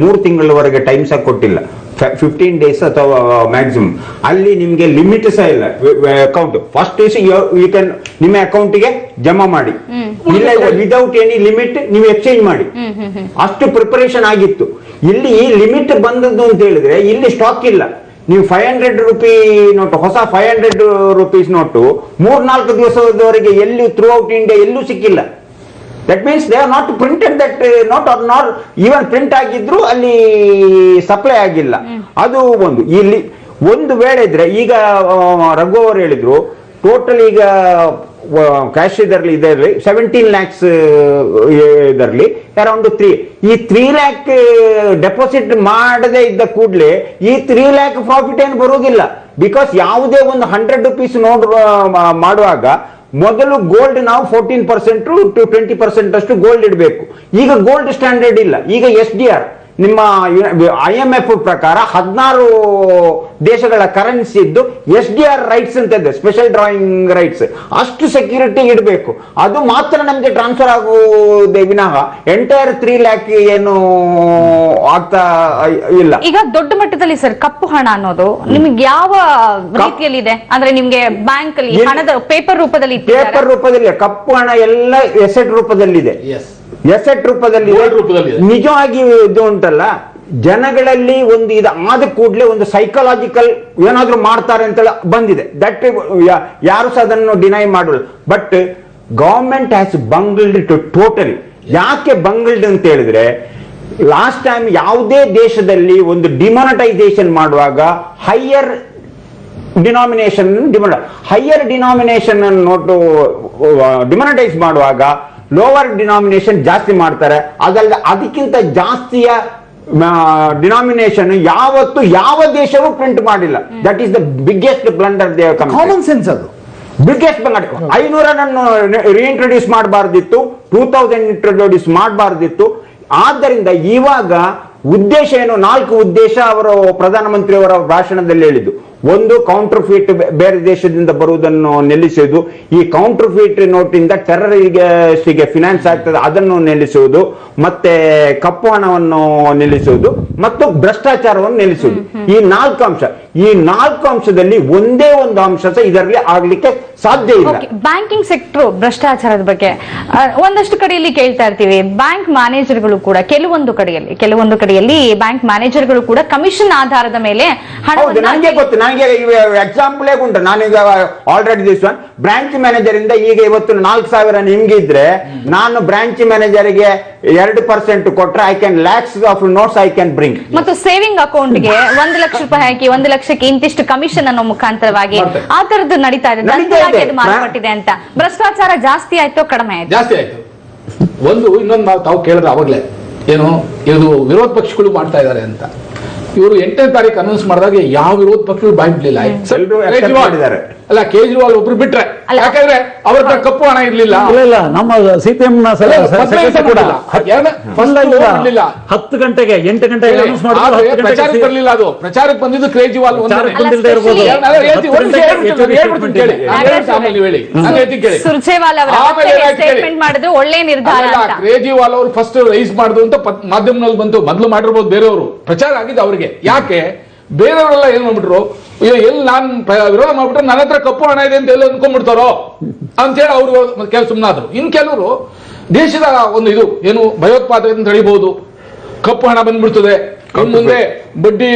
ಮೂರು ತಿಂಗಳವರೆಗೆ ಟೈಮ್ ಸಹ ಕೊಟ್ಟಿಲ್ಲ. ಫಿಫ್ಟೀನ್ ಡೇಸ್ ಅಥವಾ ಮ್ಯಾಕ್ಸಿಮಮ್ ಅಲ್ಲಿ ನಿಮ್ಗೆ ಲಿಮಿಟ್ ಸಹ ಇಲ್ಲ. ಅಕೌಂಟ್ ಫಸ್ಟ್ ಯು ಕ್ಯಾನ್ ನಿಮ್ಮ ಅಕೌಂಟ್ಗೆ ಜಮಾ ಮಾಡಿ. ಇಲ್ಲ ವಿದೌಟ್ ಎನಿ ಲಿಮಿಟ್ ನೀವು ಎಕ್ಸ್ಚೇಂಜ್ ಮಾಡಿ. ಅಷ್ಟು ಪ್ರಿಪರೇಷನ್ ಆಗಿತ್ತು. ಇಲ್ಲಿ ಈ ಲಿಮಿಟ್ ಬಂದದ್ದು ಅಂತ ಹೇಳಿದ್ರೆ ಇಲ್ಲಿ ಸ್ಟಾಕ್ ಇಲ್ಲ. ನೀವು ಫೈವ್ ಹಂಡ್ರೆಡ್ ರುಪಿ ನೋಟು ಹೊಸ ಫೈವ್ ಹಂಡ್ರೆಡ್ ರುಪೀಸ್ ನೋಟು ಮೂರ್ನಾಲ್ಕು ದಿವಸದವರೆಗೆ ಎಲ್ಲಿ ಥ್ರೂ ಔಟ್ ಇಂಡಿಯಾ ಎಲ್ಲೂ ಸಿಕ್ಕಿಲ್ಲ. That means they are not printed that not are not even print ಆಗಿದ್ರು ಅಲ್ಲಿ ಸಪ್ಲೈ ಆಗಿಲ್ಲ. ಅದು ಒಂದು. ಇಲ್ಲಿ ಒಂದು ವೇಳೆ ಇದ್ರೆ ಈಗ ರಘು ಅವರು ಹೇಳಿದ್ರು ಟೋಟಲ್ ಈಗ ಕ್ಯಾಶ್ ಇದರಲ್ಲಿ ಇದರಲ್ಲಿ ಸೆವೆಂಟೀನ್ ಲ್ಯಾಕ್ಸ್ ಇದರಲ್ಲಿ ಅರೌಂಡ್ ತ್ರೀ ಈ ತ್ರೀ ಲ್ಯಾಕ್ ಡೆಪಾಸಿಟ್ ಮಾಡದೆ ಇದ್ದ ಕೂಡಲೇ ಈ ತ್ರೀ ಲ್ಯಾಕ್ ಪ್ರಾಫಿಟ್ ಏನು ಬರುವುದಿಲ್ಲ. ಬಿಕಾಸ್ ಯಾವುದೇ ಒಂದು ಹಂಡ್ರೆಡ್ ರುಪೀಸ್ ನೋಡ್ ಮಾಡುವಾಗ ಮೊದಲು ಗೋಲ್ಡ್ ನಾವು fourteen percent to twenty percent ಅಷ್ಟು ಗೋಲ್ಡ್ ಇಡಬೇಕು. ಈಗ ಗೋಲ್ಡ್ ಸ್ಟ್ಯಾಂಡರ್ಡ್ ಇಲ್ಲ. ಈಗ ಎಸ್ ಡಿ ಆರ್ ನಿಮ್ಮ ಐ ಎಂ ಎಫ್ ಪ್ರಕಾರ ಹದಿನಾರು ದೇಶಗಳ ಕರೆನ್ಸಿ ಇದ್ದು ಎಸ್ ಡಿ ಆರ್ ರೈಟ್ಸ್ ಅಂತ ಇದೆ ಸ್ಪೆಷಲ್ ಡ್ರಾಯಿಂಗ್ ರೈಟ್ಸ್ ಅಷ್ಟು ಸೆಕ್ಯೂರಿಟಿ ಇಡಬೇಕು. ಅದು ಮಾತ್ರ ನಮಗೆ ಟ್ರಾನ್ಸ್ಫರ್ ಆಗುವುದೇ ವಿನಃ ಎಂಟೈರ್ ತ್ರೀ ಲ್ಯಾಕ್ ಏನು ಆಗ್ತಾ ಇಲ್ಲ. ಈಗ ದೊಡ್ಡ ಮಟ್ಟದಲ್ಲಿ ಸರ್ ಕಪ್ಪು ಹಣ ಅನ್ನೋದು ನಿಮ್ಗೆ ಯಾವ ರೀತಿಯಲ್ಲಿ ಇದೆ ಅಂದ್ರೆ ನಿಮ್ಗೆ ಬ್ಯಾಂಕ್ ಅಲ್ಲಿ ಹಣದ ಪೇಪರ್ ರೂಪದಲ್ಲಿ? ಪೇಪರ್ ರೂಪದಲ್ಲಿ ಕಪ್ಪು ಹಣ ಎಲ್ಲ ಎಸೆಟ್ ರೂಪದಲ್ಲಿದೆ. ಎಸೆಟ್ ರೂಪದಲ್ಲಿ ನಿಜವಾಗಿ ಇದು ಉಂಟಲ್ಲ? ಜನಗಳಲ್ಲಿ ಒಂದು ಇದು ಆದ ಕೂಡಲೇ ಒಂದು ಸೈಕಲಾಜಿಕಲ್ ಏನಾದ್ರೂ ಮಾಡ್ತಾರೆ ಅಂತ ಬಂದಿದೆ. ದಟ್ ಯಾರು ಸಹ ಅದನ್ನು ಡಿನೈ ಮಾಡಲ್ಲ. But government has bungled to totally ಯಾಕೆ ಬಂಗಲ್ಡ್ ಅಂತ ಹೇಳಿದ್ರೆ ಲಾಸ್ಟ್ ಟೈಮ್ ಯಾವುದೇ ದೇಶದಲ್ಲಿ ಒಂದು ಡಿಮೋನಟೈಸೇಷನ್ ಮಾಡುವಾಗ higher denomination demand higher denomination ಅನ್ನು ನೋಟು ಡಿಮಾನಿಟೈಸ್ ಮಾಡುವಾಗ ಲೋವರ್ ಡಿನಾಮಿನೇಷನ್ ಜಾಸ್ತಿ ಮಾಡ್ತಾರೆ. ಅದಲ್ಲ ಅದಕ್ಕಿಂತ ಜಾಸ್ತಿಯ ಡಿನಾಮಿನೇಷನ್ ಯಾವತ್ತು ಯಾವ ದೇಶವೂ ಪ್ರಿಂಟ್ ಮಾಡಿಲ್ಲ. That is the biggest blunder they common sense ಅದು. ಬಿಗ್ಗೆಸ್ಟ್ ಬಂಗಾಟ ಐನೂರನ್ನು ರೀಇಂಟ್ರೊಡ್ಯೂಸ್ ಮಾಡಬಾರ್ದಿತ್ತು ಟೂ ತೌಸಂಡ್ ಇಂಟ್ರೊಡ್ಯೂಸ್ ಮಾಡಬಾರ್ದಿತ್ತು. ಆದ್ದರಿಂದ ಇವಾಗ ಉದ್ದೇಶ ಏನು? ನಾಲ್ಕು ಉದ್ದೇಶ ಅವರು ಪ್ರಧಾನಮಂತ್ರಿಯವರ ಭಾಷಣದಲ್ಲಿ ಹೇಳಿದ್ದು. ಒಂದು ಕೌಂಟರ್ ಫೀಟ್ ಬೇರೆ ದೇಶದಿಂದ ಬರುವುದನ್ನು ನಿಲ್ಲಿಸುವುದು. ಈ ಕೌಂಟರ್ ಫೀಟ್ ನೋಟಿಂದ ಟೆರರಿಗೆ ಫಿನಾನ್ಸ್ ಆಗ್ತದೆ ಅದನ್ನು ನಿಲ್ಲಿಸುವುದು ಮತ್ತೆ ಕಪ್ಪು ಹಣವನ್ನು ನಿಲ್ಲಿಸುವುದು ಮತ್ತು ಭ್ರಷ್ಟಾಚಾರವನ್ನು ನಿಲ್ಲಿಸುವುದು. ಈ ನಾಲ್ಕು ಅಂಶ. ಈ ನಾಲ್ಕು ಅಂಶದಲ್ಲಿ ಒಂದೇ ಒಂದು ಅಂಶ ಸಹ ಇದರಲ್ಲಿ ಆಗ್ಲಿಕ್ಕೆ ಸಾಧ್ಯ ಇಲ್ಲ. ಬ್ಯಾಂಕಿಂಗ್ ಸೆಕ್ಟರ್ ಭ್ರಷ್ಟಾಚಾರದ ಬಗ್ಗೆ ಒಂದಷ್ಟು ಕಡೆಯಲ್ಲಿ ಕೇಳ್ತಾ ಇರ್ತೀವಿ. ಬ್ಯಾಂಕ್ ಮ್ಯಾನೇಜರ್ಗಳು ಕೂಡ ಕೆಲವೊಂದು ಕಡೆಯಲ್ಲಿ ಕೆಲವೊಂದು ಕಡೆಯಲ್ಲಿ ಬ್ಯಾಂಕ್ ಮ್ಯಾನೇಜರ್ಗಳು ಕೂಡ ಕಮಿಷನ್ ಆಧಾರದ ಮೇಲೆ ಹೌದು ನನಗೆ ಗೊತ್ತು. ನನಗೆ ಎಕ್ಸಾಂಪಲ್ ಉಂಟು? ನಾನೀಗ already this one branch manager ಇಂದ ಈಗ ಇವತ್ತು ನಾಲ್ಕು ಸಾವಿರ ನಿಮ್ಗಿದ್ರೆ ನಾನು ಬ್ರಾಂಚ್ ಮ್ಯಾನೇಜರ್ಗೆ ಎರಡು ಪರ್ಸೆಂಟ್ ಕೊಟ್ರೆ I can lakhs of notes I can bring ಮತ್ತು ಸೇವಿಂಗ್ ಅಕೌಂಟ್ಗೆ ಒಂದು ಲಕ್ಷ ರೂಪಾಯಿ ಹಾಕಿ ಒಂದು ಲಕ್ಷಕ್ಕೆ ಇಂತಿಷ್ಟು ಕಮಿಷನ್ ಅನ್ನೋ ಮುಖಾಂತರವಾಗಿ ಆ ತರದ್ದು ನಡೀತಾ ಇದೆ. ಅದು ಮಾರ್ಪಟ್ಟಿದೆ ಅಂತ? ಭ್ರಷ್ಟಾಚಾರ ಜಾಸ್ತಿ ಆಯ್ತೋ ಕಡಿಮೆ ಆಯ್ತು? ಜಾಸ್ತಿ ಆಯ್ತು. ಒಂದು ಇನ್ನೊಂದು ನಾವು ತಾವು ಕೇಳಿದ್ರೆ ಅವಾಗ್ಲೇ. ಏನು ಇದು ವಿರೋಧ ಪಕ್ಷಗಳು ಮಾಡ್ತಾ ಇದ್ದಾರೆ ಅಂತ. ಇವರು ಎಂಟನೇ ತಾರೀಕು ಅನೌನ್ಸ್ ಮಾಡಿದಾಗ ಯಾವ ವಿರೋಧ ಪಕ್ಷಗಳು ಬಾಯ್ ಬಿಡ್ಲಿಲ್ಲ. ಅಲ್ಲ ಕೇಜ್ರಿವಾಲ್ ಒಬ್ರು ಬಿಟ್ರೆ. ಯಾಕಂದ್ರೆ ಅವ್ರ ಕಪ್ಪು ಹಣ ಇರ್ಲಿಲ್ಲ. ಇಲ್ಲ ಇಲ್ಲ ನಮ್ಮ ಸಿಪಿಎಂ ನ. ಹತ್ತು ಗಂಟೆಗೆ ಎಂಟು ಗಂಟೆಗೆ ಅನೌನ್ಸ್ ಮಾಡಿದ್ರು, ಪ್ರಚಾರಕ್ಕೆ ಬರಲಿಲ್ಲ ಅದು. ಪ್ರಚಾರಕ್ಕೆ ಬಂದಿದ್ದು ಕೇಜ್ರಿವಾಲ್ ಮಾಡಿದ್ರು ಒಳ್ಳೆ ನಿರ್ಧಾರ ಕೇಜ್ರಿವಾಲ್ ಅವರು ಫಸ್ಟ್ ರೈಸ್ ಮಾಡುದು ಅಂತ ಮಾಧ್ಯಮದಲ್ಲಿ ಬಂತು. ಮೊದಲು ಮಾಡಿರ್ಬೋದು ಬೇರೆಯವರು. ಪ್ರಚಾರ ಆಗಿದೆ ಅವರಿಗೆ. ಯಾಕೆ? ಬೇರೆಯವರೆಲ್ಲ ಏನ್ ಮಾಡ್ಬಿಟ್ರು? ಅಯ್ಯೋ ಎಲ್ಲಿ ನಾನ್ ವಿರೋಧ ಮಾಡ್ಬಿಟ್ರೆ ನನ್ನ ಹತ್ರ ಕಪ್ಪು ಹಣ ಇದೆ ಅಂತ ಎಲ್ಲ ಅನ್ಕೊಂಡ್ಬಿಡ್ತಾರೋ ಅಂತೇಳಿ ಅವರು ಕೆಲ ಸುಮ್ಮನಾದ್ರು ಇನ್ ಕೆಲವರು ದೇಶದ ಒಂದು ಇದು ಏನು ಭಯೋತ್ಪಾದನೆ ತಡಿಬಹುದು ಕಪ್ಪು ಹಣ ಬಂದ್ಬಿಡ್ತದೆ. ಮುಂದೆ ಬಡ್ಡಿ